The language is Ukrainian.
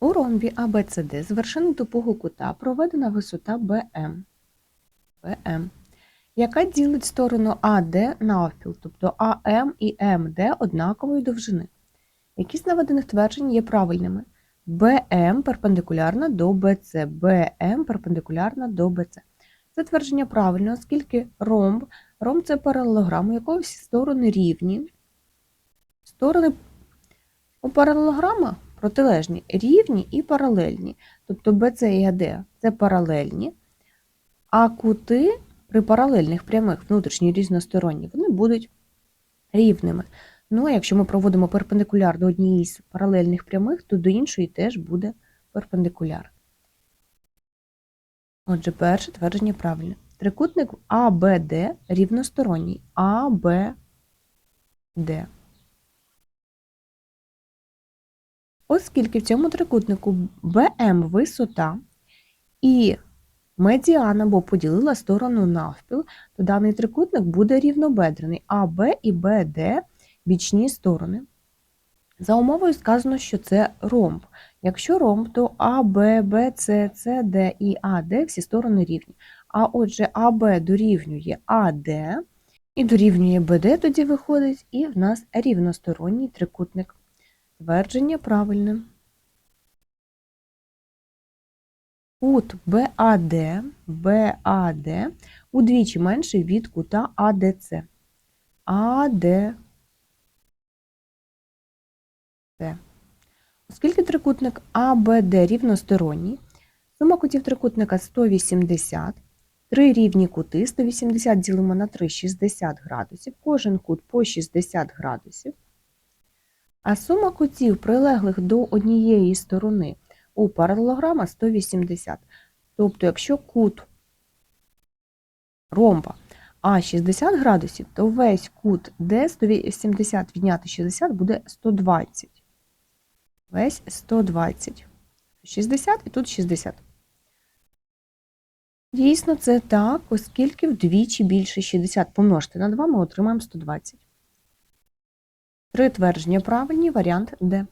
У ромбі ABCD з вершини тупого кута проведена висота BM, BM, яка ділить сторону AD навпіл, тобто AM і MD однакової довжини. Які з наведених тверджень є правильними? BM перпендикулярна до BC, BM перпендикулярна до BC. Це твердження правильне, оскільки ромб, ромб це паралелограм, у якого всі сторони рівні. Сторони у паралелограма протилежні, рівні і паралельні. Тобто BC і AD це паралельні, а кути при паралельних прямих внутрішні різносторонні вони будуть рівними. Ну, а якщо ми проводимо перпендикуляр до однієї з паралельних прямих, то до іншої теж буде перпендикуляр. Отже, перше твердження правильне. Трикутник ABD рівносторонній. ABD. Оскільки в цьому трикутнику BM висота і медіана, бо поділила сторону навпіл, то даний трикутник буде рівнобедрений. АБ і БД бічні сторони. За умовою сказано, що це ромб. Якщо ромб, то А, Б, Б, С, С, Д і АД всі сторони рівні. А отже, АБ дорівнює АД і дорівнює БД тоді виходить, і в нас рівносторонній трикутник. Твердження правильне. Кут БАД, БАД удвічі менший від кута АДЦ. АДЦ. Оскільки трикутник АБД рівносторонній, сума кутів трикутника 180, три рівні кути, 180 ділимо на 3 – 60 градусів, кожен кут по 60 градусів. А сума кутів, прилеглих до однієї сторони у паралелограма 180. Тобто, якщо кут ромба А 60 градусів, то весь кут Д 180 відняти 60 буде 120. Весь 120. 60 і тут 60. Дійсно, це так, оскільки вдвічі більше 60 помножити на 2, ми отримаємо 120. Три твердження правильні, варіант Д.